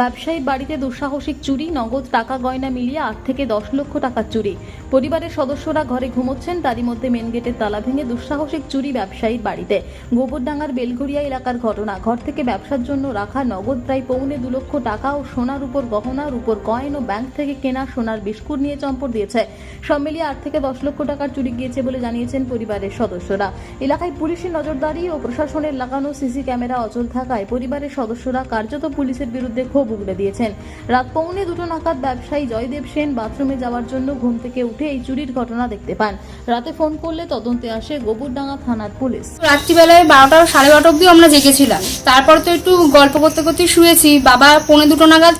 ব্যবসায়ী বাড়িতে দুঃসাহসিক চুরি, নগদ টাকা গয়না মিলিয়ে আট থেকে দশ লক্ষ টাকার চুরি। পরিবারের সদস্যরা ঘরে ঘুমোচ্ছেন, তারই মধ্যে মেন গেটের তালা ভেঙে দুঃসাহসিক চুরি ব্যবসায়ীর বাড়িতে। গোবরডাঙ্গার বেলঘরিয়া এলাকার ঘটনা। ঘর থেকে ব্যবসার জন্য রাখা নগদ প্রায় পৌনে দু লক্ষ টাকা ও সোনার উপর গহনার উপর কয়েন ও ব্যাংক থেকে কেনা সোনার বিস্কুট নিয়ে চম্পট দিয়েছে। সব মিলিয়ে আট থেকে দশ লক্ষ টাকার চুরি গিয়েছে বলে জানিয়েছেন পরিবারের সদস্যরা। এলাকায় পুলিশের নজরদারি ও প্রশাসনের লাগানো সিসি ক্যামেরা অচল থাকায় পরিবারের সদস্যরা কার্যত পুলিশের বিরুদ্ধে ক্ষোভ উগড়ে দিয়েছেন। রাত পৌনে দুটো নাগাদ ব্যবসায়ী জয়দেব সেন বাথরুমে যাওয়ার জন্য ঘুম থেকে উঠে এই চুরির ঘটনা দেখতে পান। রাতে ফোন করলে তদন্তে আসে গোবরডাঙ্গা থানার পুলিশ। রাত্রিবেলায় বারোটা সাড়ে বারোটা অব্দি আমরা জেগেছিলাম। তারপর তো একটু গল্প করতে করতে শুয়েছি। বাবা পৌনে দুটো নাগাদ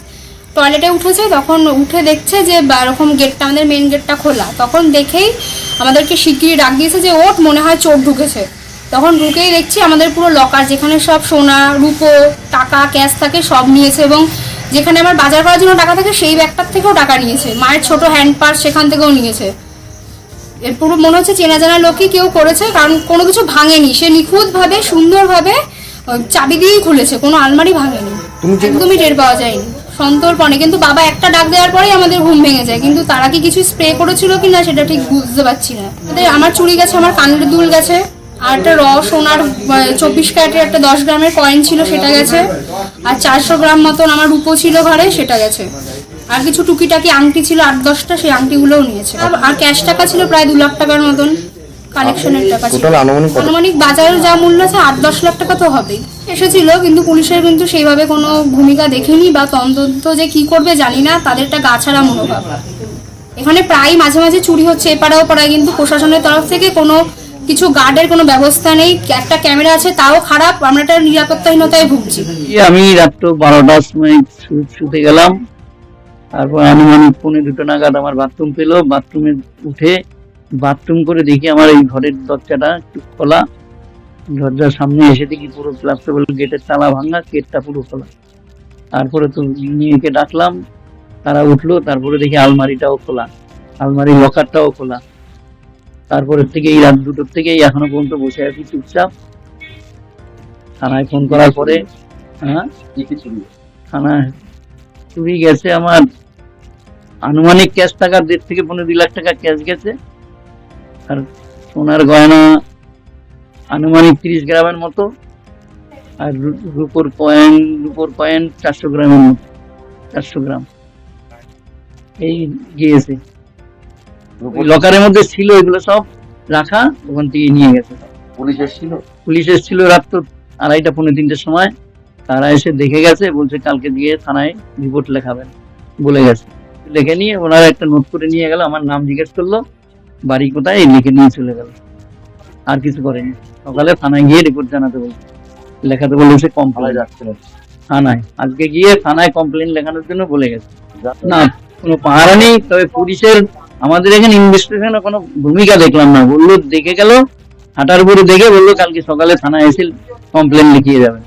টয়লেটে উঠেছে। তখন উঠে দেখছে যে এরকম গেটটা আমাদের মেন গেটটা খোলা। তখন দেখেই আমাদেরকে শিগগিরই ডাক দিয়েছে যে ওট মনে হয় চোর ঢুকেছে। তখন ঢুকেই দেখছি আমাদের পুরো লকার যেখানে সব সোনা রুপো টাকা ক্যাশ থাকে সব নিয়েছে এবং যেখানে আমার বাজার করার জন্য টাকা থাকে সেই ব্যাগটার থেকেও টাকা নিয়েছে। মায়ের ছোট হ্যান্ড পার্স সেখান থেকেও নিয়েছে। এর পুরো মনে হচ্ছে চেনা জানা লোকই কেউ করেছে কারণ কোনো কিছু ভাঙেনি। সে নিখুঁতভাবে সুন্দরভাবে চাবি দিয়েই খুলেছে কোনো আলমারি ভাঙেনি। একদমই টের পাওয়া যায়নি। সন্তর্পণে কিন্তু বাবা একটা ডাক দেওয়ার পরেই আমাদের ঘুম ভেঙে যায়। কিন্তু তারা কি কিছু স্প্রে করেছিল কি না সেটা ঠিক বুঝতে পারছি না। আমার চুরি গেছে আমার কানের দুল গেছে। আর একটা র সোনার চব্বিশ ক্যারেটের একটা দশ গ্রামের কয়েন ছিল সেটা গেছে। আর চারশো গ্রাম মতন আমার রূপো ছিল ঘরে সেটা গেছে। আর কিছু টুকিটাকি আংটি ছিল আট দশটা সেই আংটিগুলোও নিয়েছে। আর- ক্যাশ টাকা ছিল প্রায় দু লাখ টাকার মতন কালেকশনের টাকা ছিল। আনুমানিক বাজারের যা মূল্য আছে আট দশ লাখ টাকা তো হবেই। এসেছিল কিন্তু পুলিশের কিন্তু সেইভাবে কোনো ভূমিকা দেখেনি বা তদন্ত যে কি করবে জানি না তাদের একটা গাছাড়া মনোভাব। এখানে প্রায় মাঝে মাঝে চুরি হচ্ছে এপাড়াও পাড়ায় কিন্তু প্রশাসনের তরফ থেকে কোনো কিছু গার্ডের কোনো ব্যবস্থা নেই, একটা ক্যামেরা আছে, তাও খারাপ, আমরা একটা নিরাপত্তাহীনতায় ভুগছি। আমি রাত্র বারোটার সময় শুতে গেলাম। তারপর আনুমানিক পৌনে দুটো নাগাদ আমার বাথরুম পেল, বাথরুমে উঠে বাথরুম করে দেখি আমার এই ঘরের দরজাটা একটু খোলা। দরজার সামনে এসে দেখি পুরো প্লাস্টেবল গেটের তালা ভাঙা গেটটা পুরো খোলা। তারপরে তো মেয়েকে ডাকলাম, তারা উঠল, তারপরে দেখি আলমারিটাও খোলা, আলমারির লকারটাও খোলা। তারপরে থেকে এই রাত দুটোর থেকেই এখনও পর্যন্ত বসে আছি চুপচাপ। থানায় ফোন করার পরে হ্যাঁ? থানায় চুরি গেছে আমার। আনুমানিক ক্যাশ টাকা দেড় থেকে পনেরো দুই লাখ টাকা ক্যাশ গেছে। আর সোনার গয়না আনুমানিক তিরিশ গ্রামের মতো। আর রুপোর কয়েন রুপোর কয়েন চারশো গ্রামের মতো। চারশো গ্রাম। এই গিয়েছে। লকারের মধ্যে ছিল এগুলো সব রাখা ওখান থেকে নিয়ে গেছে। পুলিশ এসেছিল? পুলিশ এসেছিল রাত তো আড়াইটা পৌনে তিনটের সময়। তারা এসে দেখে গেছে বলছে কালকে দিয়ে থানায় রিপোর্ট লেখাবেন। বলে গেছে। দেখে নিয়ে ওনারা একটা নোট করে নিয়ে গেল আমার নাম জিজ্ঞেস করল বাড়ি কোথায় লিখে নিয়ে চলে গেল। আর কিছু করেনি। সকালে থানায় গিয়ে রিপোর্ট জানাতে বলছে। লেখাতে বলেছে থানায় কমপ্লেন যাচ্ছিল থানায়। আজকে গিয়ে থানায় কমপ্লেন লেখানোর জন্য বলে গেছে। না কোনো পাহারা নেই তবে পুলিশের আমাদের এখানে ইনভেস্টিগেশনে কোনো ভূমিকা দেখলাম না। বলল, দেখে গেল, হাঁটার বুড়ি দেখে বলল, কালকে সকালে থানায় এসে কমপ্লেন লিখিয়ে যাবে